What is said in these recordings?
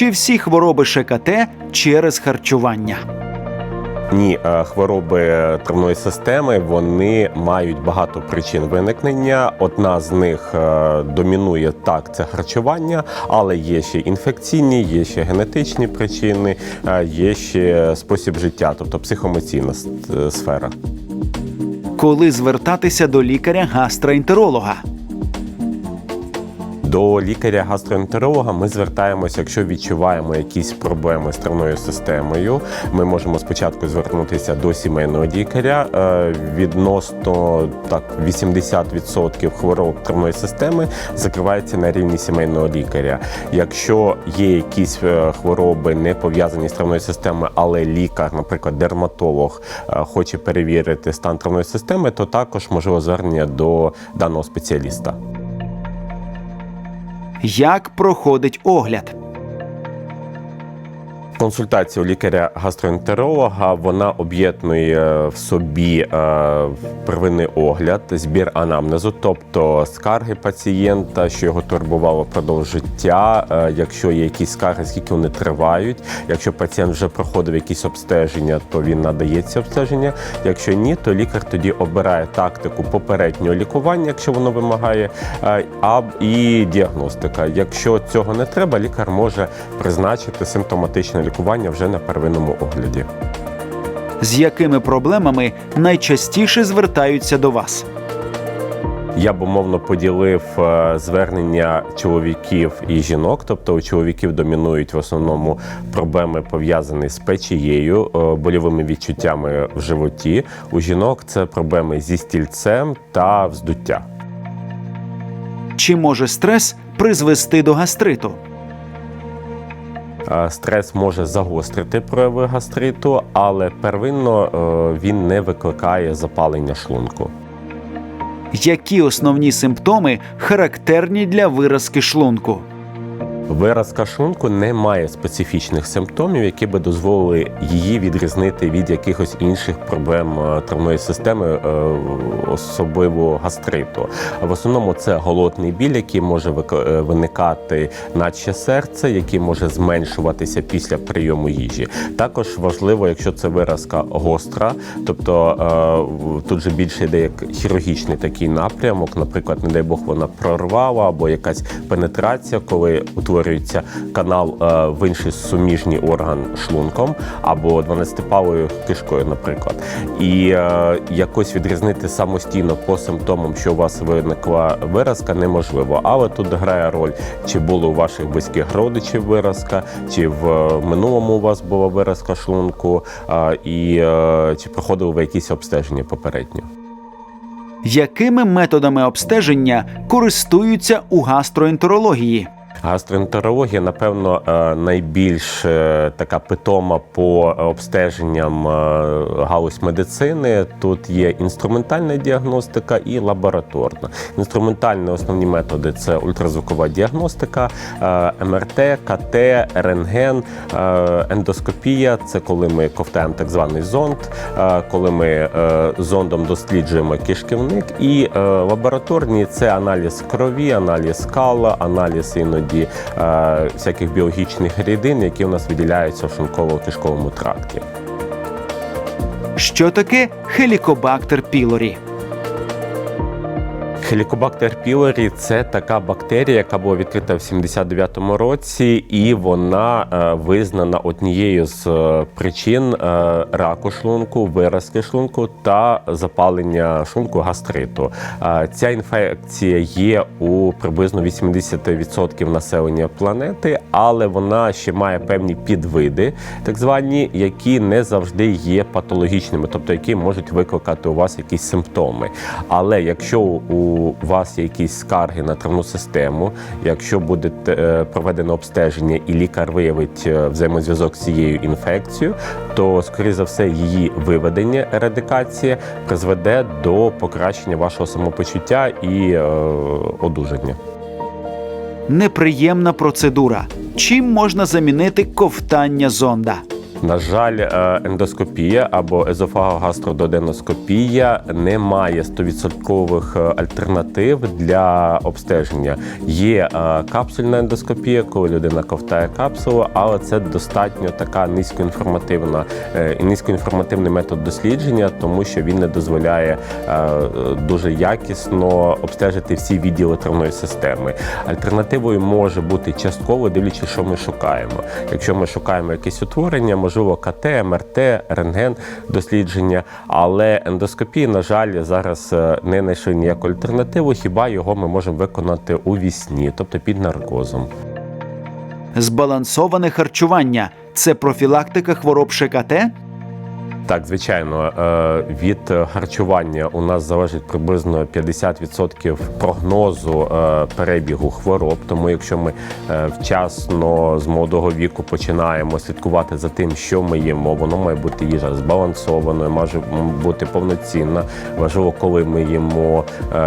Чи всі хвороби ШКТ через харчування? Ні, е, хвороби травної системи вони мають багато причин виникнення. Одна з них е, домінує так, це харчування, але є ще інфекційні, є ще генетичні причини, е, є ще спосіб життя, тобто психоемоційна сфера. Коли звертатися до лікаря-гастроентеролога? До лікаря-гастроентеролога ми звертаємося, якщо відчуваємо якісь проблеми з травною системою. Ми можемо спочатку звернутися до сімейного лікаря. Е, Відносно так 80% хвороб травної системи закривається на рівні сімейного лікаря. Якщо є якісь е, хвороби не пов'язані з травною системою, але лікар, наприклад, дерматолог, е, хоче перевірити стан травної системи, то також можливо звернення до даного спеціаліста. Як проходить огляд? Консультація у лікаря-гастроентеролога вона об'єднує в собі е, первинний огляд, збір анамнезу, тобто скарги пацієнта, що його турбувало впродовж життя. е, якщо є якісь скарги, скільки вони тривають. Якщо пацієнт вже проходив якісь обстеження, то він надає ці обстеження. Якщо ні, то лікар тоді обирає тактику попереднього лікування, якщо воно вимагає, е, і діагностика. Якщо цього не треба, лікар може призначити симптоматичне лікування вже на первинному огляді. З якими проблемами найчастіше звертаються до вас? Я б умовно поділив е, звернення чоловіків і жінок. Тобто у чоловіків домінують в основному проблеми пов'язані з печією, е, больовими відчуттями в животі. У жінок це проблеми зі стільцем та вздуття. Чи може стрес призвести до гастриту? Е, Стрес може загострити прояви гастриту, але первинно е, він не викликає запалення шлунку. Які основні симптоми характерні для виразки шлунку? Виразка шлунку не має специфічних симптомів, які би дозволили її відрізнити від якихось інших проблем е, травної системи, е, особливо гастриту. В основному це голодний біль, який може е, виникати наче серце, який може зменшуватися після прийому їжі. Також важливо, якщо це виразка гостра, тобто тут же більше йде як хірургічний такий напрямок. Наприклад, не дай Бог вона прорвала або якась пенетрація, коли утворюється канал е, в інший суміжній орган шлунком або 12-палою кишкою, наприклад. І е, якось відрізнити самостійно по симптомам, що у вас виникла виразка, неможливо. Але тут грає роль, чи було у ваших близьких родичів виразка, чи в е, минулому у вас була виразка шлунку, і чи проходили ви якісь обстеження попередньо. Якими методами обстеження користуються у гастроентерології? Гастроентерологія, напевно, е, найбільш е, така питома по обстеженням е, галузь медицини. Тут є інструментальна діагностика і лабораторна. Інструментальні основні методи це ультразвукова діагностика, МРТ, КТ, рентген, ендоскопія це коли ми ковтаємо так званий зонд, коли ми зондом досліджуємо кишківник, і лабораторні це аналіз крові, аналіз кала, аналіз іноді е, всяких біологічних рідин, які у нас виділяються в шлунково-кишковому тракті. Що таке хелікобактер пілорі? Хелікобактер пілорі це така бактерія, яка була відкрита в 79-му році, і вона е, визнана однією з е, причин е, раку шлунку, виразки шлунку та запалення шлунку гастриту. Ця інфекція є у приблизно 80% населення планети, але вона ще має певні підвиди, так звані, які не завжди є патологічними, тобто які можуть викликати у вас якісь симптоми. Але якщо у вас є якісь скарги на травну систему, якщо буде е, проведено обстеження і лікар виявить е, взаємозв'язок з цією інфекцією, то скоріше за все її виведення, ерадикація призведе до покращення вашого самопочуття і е, одужання. Неприємна процедура. Чим можна замінити ковтання зонда? На жаль, е, ендоскопія або езофагогастрододеноскопія не має 100% альтернатив для обстеження. Є е, капсульна ендоскопія, коли людина ковтає капсулу, але це достатньо така низькоінформативна е, і низькоінформативний метод дослідження, тому що він не дозволяє е, дуже якісно обстежити всі відділи травної системи. Альтернативою може бути частково, дивлячись, що ми шукаємо. Якщо ми шукаємо якесь утворення, можливо, КТ, МРТ, рентген дослідження, але ендоскопії, на жаль, зараз е, не знайшли ніяку альтернативу, хіба його ми можемо виконати у вісні, тобто під наркозом. Збалансоване харчування це профілактика хвороб ШКТ? Так, звичайно, е, від харчування у нас залежить приблизно 50% прогнозу е, перебігу хвороб. Тому, якщо ми е, вчасно з молодого віку починаємо слідкувати за тим, що ми їмо, воно має бути їжа збалансованою, має бути повноцінна. Важливо, коли ми їмо,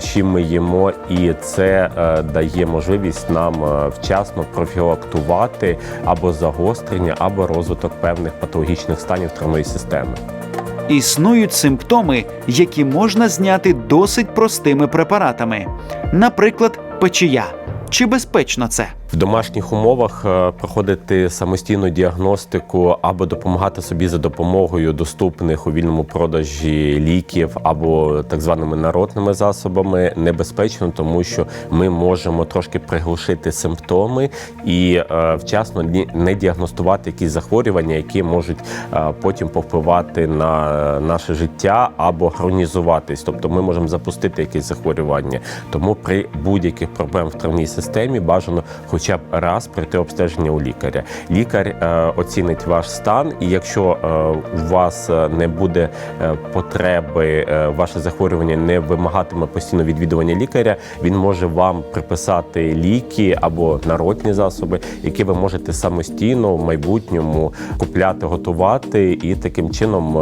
чим ми їмо, і це дає можливість нам вчасно профілактувати або загострення, або розвиток певних патологічних станів травної системи. Існують симптоми, які можна зняти досить простими препаратами, наприклад, печія. Чи безпечно це? В домашніх умовах е, проходити самостійну діагностику або допомагати собі за допомогою доступних у вільному продажі ліків або так званими народними засобами небезпечно, тому що ми можемо трошки приглушити симптоми і е, вчасно не діагностувати якісь захворювання, які можуть е, потім повпливати на наше життя або хронізуватись. Тобто ми можемо запустити якесь захворювання. Тому при будь-яких проблем в травній системі бажано хоча б раз пройти обстеження у лікаря. Лікар е, оцінить ваш стан, і якщо е, у вас е, не буде потреби, ваше захворювання не вимагатиме постійно відвідування лікаря, він може вам приписати ліки або народні засоби, які ви можете самостійно в майбутньому купляти, готувати і таким чином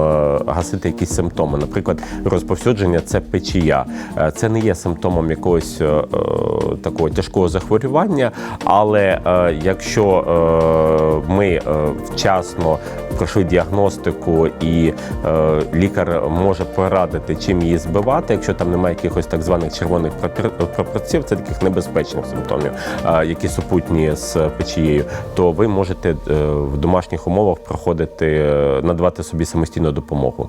гасити якісь симптоми. Наприклад, розповсюдження це печія. Це не є симптомом якогось такого тяжкого захворювання, але е, якщо е, ми е, вчасно пройшли діагностику і е, лікар може порадити, чим її збивати, якщо там немає якихось так званих червоних пропорців, це таких небезпечних симптомів, е, які супутні з печією, то ви можете е, в домашніх умовах проходити, е, надавати собі самостійну допомогу.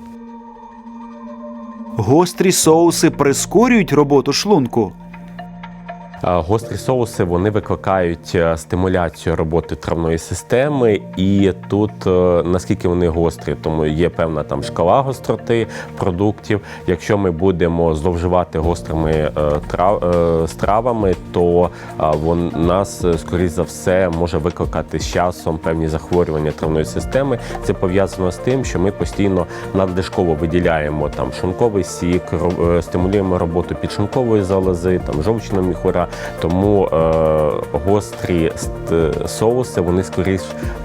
Гострі соуси прискорюють роботу шлунку. Гострі соуси вони викликають е, стимуляцію роботи травної системи, і тут е, наскільки вони гострі, тому є певна там шкала гостроти продуктів. Якщо ми будемо зловживати гострими е, трав, стравами, то вон нас скоріш за все може викликати з часом певні захворювання травної системи. Це пов'язано з тим, що ми постійно надлишково виділяємо там шлунковий сік, стимулюємо роботу підшлункової залози, там жовчного міхура. Тому е, гострі соуси вони скоріш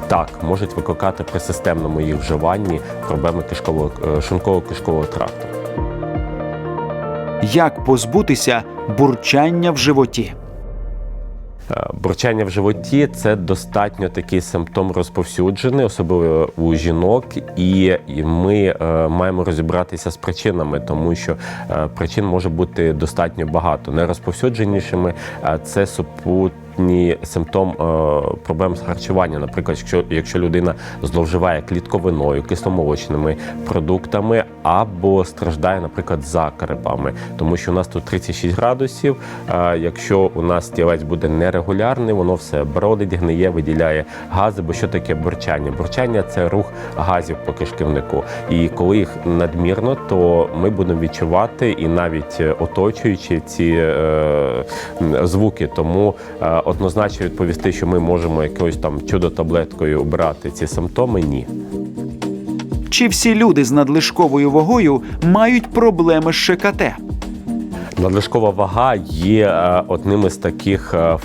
так можуть викликати при системному їх вживанні проблеми кишкового е, шлунково-кишкового тракту. Як позбутися бурчання в животі? Е, Бурчання в животі це достатньо такий симптом розповсюджений, особливо у жінок, і ми е, маємо розібратися з причинами, тому що е, причин може бути достатньо багато. Найрозповсюдженішими це це супутні симптом е, проблем з харчуванням. Наприклад, якщо, якщо людина зловживає клітковиною, кисломолочними продуктами або страждає, наприклад, закарепами, тому що у нас тут 36 градусів. е, Якщо у нас тілець буде нерегулярний, воно все бродить, гниє, виділяє гази. Бо що таке бурчання? Бурчання це рух газів по кишківнику. І коли їх надмірно, то ми будемо відчувати і навіть е, оточуючи ці е, звуки. Тому е, однозначно відповісти, що ми можемо якоюсь там чудо-таблеткою обрати ці симптоми, ні. Чи всі люди з надлишковою вагою мають проблеми з ШКТ? Надлишкова вага є е, одним із таких е,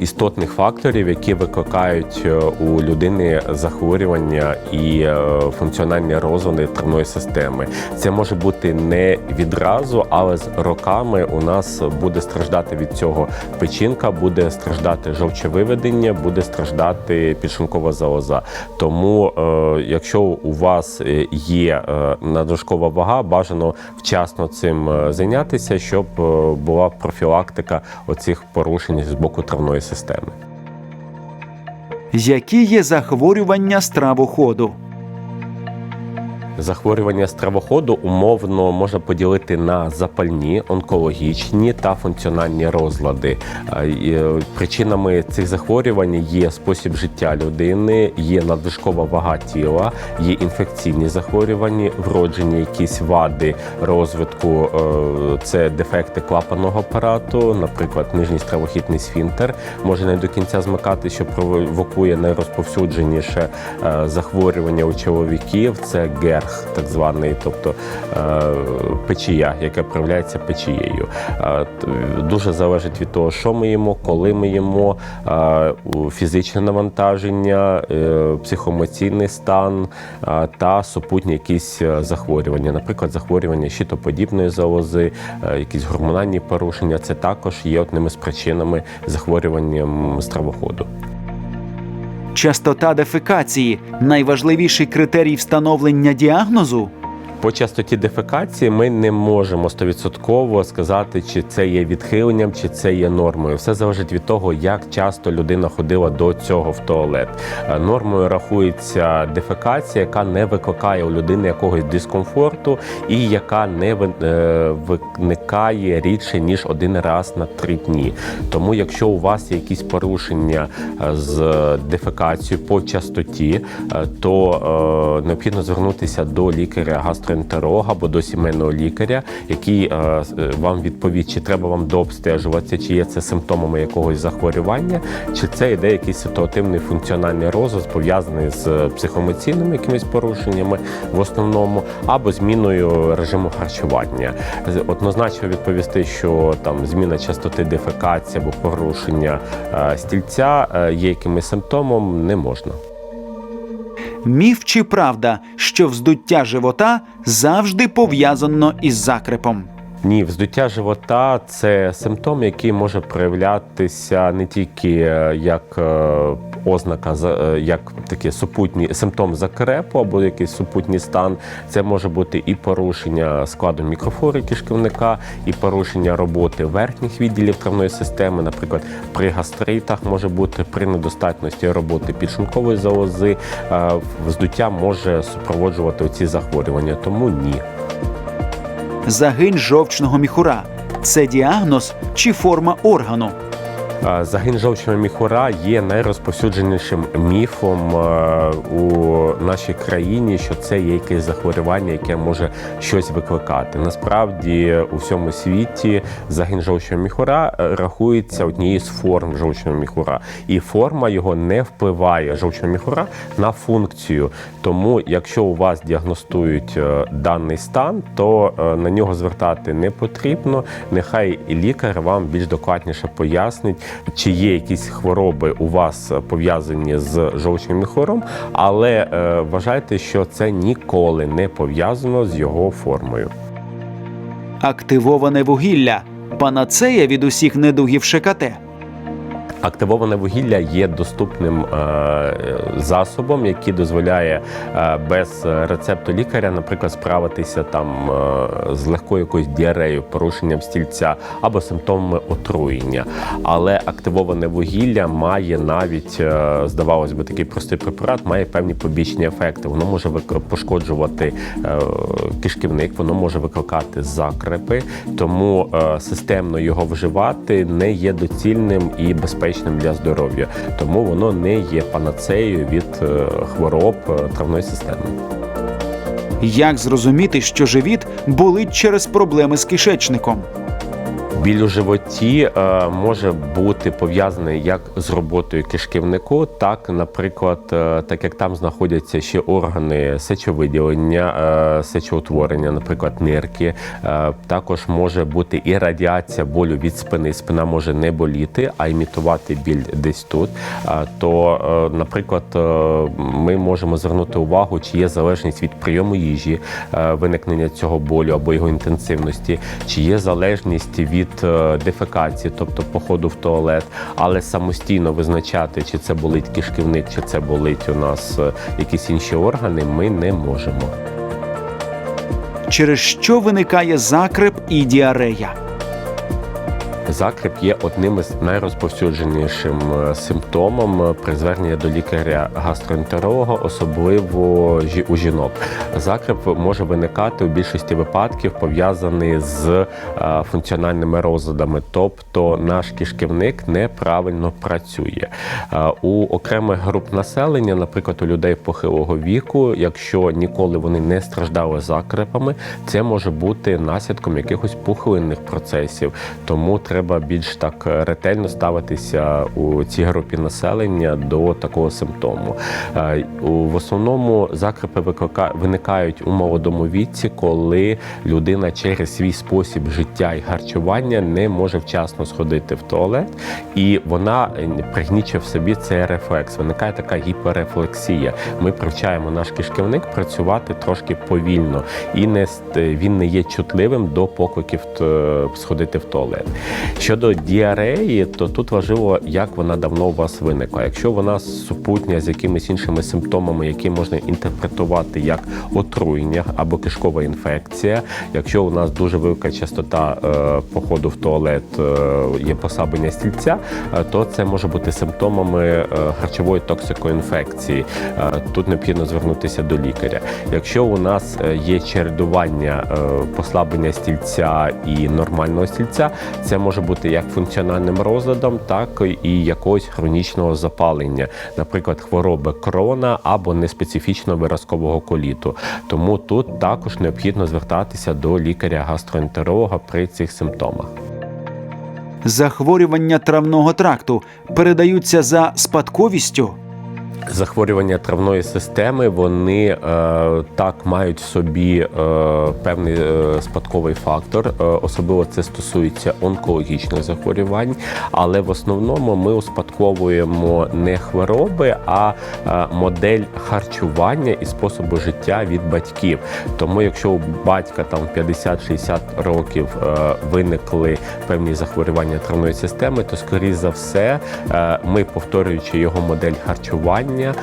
істотних факторів, які викликають е, у людини захворювання і е, функціональні розлади травної системи. Це може бути не відразу, але з роками у нас буде страждати від цього печінка, буде страждати жовчовиведення, буде страждати підшлункова залоза. Тому, е, якщо у вас е, є е, надлишкова вага, бажано вчасно цим е, зайнятися, щоб е, була профілактика оцих порушень з боку травної системи. Які є захворювання стравоходу? Захворювання стравоходу умовно можна поділити на запальні, онкологічні та функціональні розлади. Е, Причинами цих захворювань є спосіб життя людини, є надлишкова вага тіла, є інфекційні захворювання, вроджені якісь вади розвитку, е, це дефекти клапанного апарату, наприклад, нижній стравохідний сфінктер може не до кінця змикати, що провокує найрозповсюдженіше е, захворювання у чоловіків. Це герх, так званий, тобто е, печія, яка проявляється печією. Дуже залежить від того, що ми їмо, коли ми їмо, фізичне навантаження, е, психоемоційний стан та супутні якісь е, захворювання, наприклад, захворювання щитоподібної залози, якісь гормональні порушення. Це також є одними з причинами захворювання стравоходу. Частота дефекації найважливіший критерій встановлення діагнозу? По частоті дефекації ми не можемо 100% сказати, чи це є відхиленням, чи це є нормою. Все залежить від того, як часто людина ходила до цього в туалет. Е, Нормою рахується дефекація, яка не викликає у людини якогось дискомфорту і яка не е, виникає рідше ніж один раз на три дні. Тому, якщо у вас є якісь порушення е, з дефекацією по частоті, то необхідно звернутися до лікаря гастроентеролога або до сімейного лікаря, який е, е, вам відповість, чи треба вам дообстежуватися, чи є це симптомами якогось захворювання, чи це йде якийсь ситуативний функціональний розвиток, пов'язаний з е, психоемоційними якимись порушеннями в основному, або зміною режиму харчування. Однозначно відповісти, що там зміна частоти дефекації або порушення стільця є якимось симптомом, не можна. Міф чи правда, що вздуття живота завжди пов'язано із закрепом? Ні, вздуття живота це симптом, який може проявлятися не тільки е, як е, ознака, е, як такий супутній симптом закрепу або якийсь супутній стан. Це може бути і порушення складу мікрофлори кишківника, і порушення роботи верхніх відділів травної системи. Наприклад, при гастритах може бути при недостатності роботи підшлункової залози. Вздуття може супроводжувати ці захворювання, тому ні. Загинь жовчного міхура це діагноз чи форма органу? Е, Загин жовчного міхура є найрозповсюдженішим міфом е, у нашій країні, що це є якесь захворювання, яке може щось викликати. Насправді у всьому світі загин жовчного міхура е, рахується однією з форм жовчного міхура, і форма його не впливає жовчного міхура на функцію. Тому, якщо у вас діагностують даний стан, то на нього звертати не потрібно. Нехай лікар вам більш докладніше пояснить, чи є якісь хвороби у вас пов'язані з жовчним міхуром, але е, вважайте, що це ніколи не пов'язано з його формою. Активоване вугілля панацея від усіх недугів ШКТ. Активоване вугілля є доступним е, засобом, який дозволяє е, без рецепту лікаря, наприклад, справитися там е, з легкою якоюсь діареєю, порушенням стільця або симптомами отруєння. Але активоване вугілля має навіть, здавалось би, такий простий препарат, має певні побічні ефекти. Воно може пошкоджувати кишківник, воно може викликати закрепи, тому системно його вживати не є доцільним і безпечним для здоров'я. Тому воно не є панацеєю від е, хвороб е, травної системи. Як зрозуміти, що живіт болить через проблеми з кишечником? Біль у животі е, може бути пов'язаний як з роботою кишківнику, так, наприклад, е, так як там знаходяться ще органи сечовиділення, е, сечоутворення, наприклад, нирки. Також може бути і радіація болю від спини. Спина може не боліти, а імітувати біль десь тут. То, наприклад, ми можемо звернути увагу, чи є залежність від прийому їжі, виникнення цього болю або його інтенсивності, чи є залежність від дефекації, тобто походу в туалет, але самостійно визначати, чи це болить кишківник, чи це болить у нас е, якісь інші органи, ми не можемо. Через що виникає закреп і діарея? Закреп є одним із найрозповсюдженішим е, симптомом е, при зверненні до лікаря-гастроентеролога, особливо у жінок. Закреп може виникати у більшості випадків пов'язаний з е, функціональними розладами, тобто наш кишківник неправильно працює. У окремих груп населення, наприклад, у людей похилого віку, якщо ніколи вони не страждали закрепами, це може бути наслідком якихось пухлинних процесів. Тому треба більш так ретельно ставитися у цій групі населення до такого симптому. Е, В основному закрепи виникають у молодому віці, коли людина через свій спосіб життя і харчування не може вчасно сходити в туалет, і вона е, пригнічує в собі цей рефлекс. Виникає така гіперрефлексія. Ми привчаємо наш кишківник працювати трошки повільно, і не він не є чутливим до покликів сходити в туалет. Щодо діареї, то тут важливо, як вона давно у вас виникла. Якщо вона супутня з якимись іншими симптомами, які можна інтерпретувати як отруєння або кишкова інфекція, якщо у нас дуже велика частота е, походу в туалет, е, є послаблення стільця, е, то це може бути симптомами харчової токсикоінфекції. Тут необхідно звернутися до лікаря. Якщо у нас є чередування послаблення стільця і нормального стільця, це може бути як функціональним розладом, так і якогось хронічного запалення, наприклад, хвороби крона або неспецифічного виразкового коліту. Тому тут також необхідно звертатися до лікаря-гастроентеролога при цих симптомах. Захворювання травного тракту передаються за спадковістю. Захворювання травної системи вони е, так мають в собі е, певний е, спадковий фактор. Е, особливо це стосується онкологічних захворювань, але в основному ми успадковуємо не хвороби, а е, модель харчування і способу життя від батьків. Тому, якщо у батька там 50-60 років е, виникли певні захворювання травної системи, то скоріш за все, е, ми повторюючи його модель харчування. Е,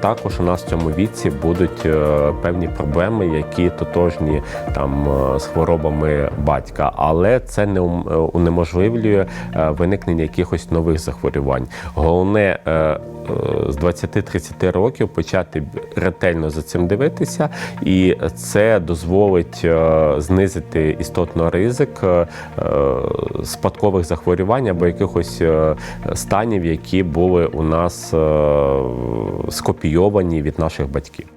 Також у нас в цьому віці будуть е, певні проблеми, які тотожні там е, з хворобами батька, але це не унеможливлює виникнення якихось нових захворювань. Головне з 20-30 років почати ретельно за цим дивитися, і це дозволить е, знизити істотно ризик е, спадкових захворювань або якихось е, станів, які були у нас скопійовані від наших батьків.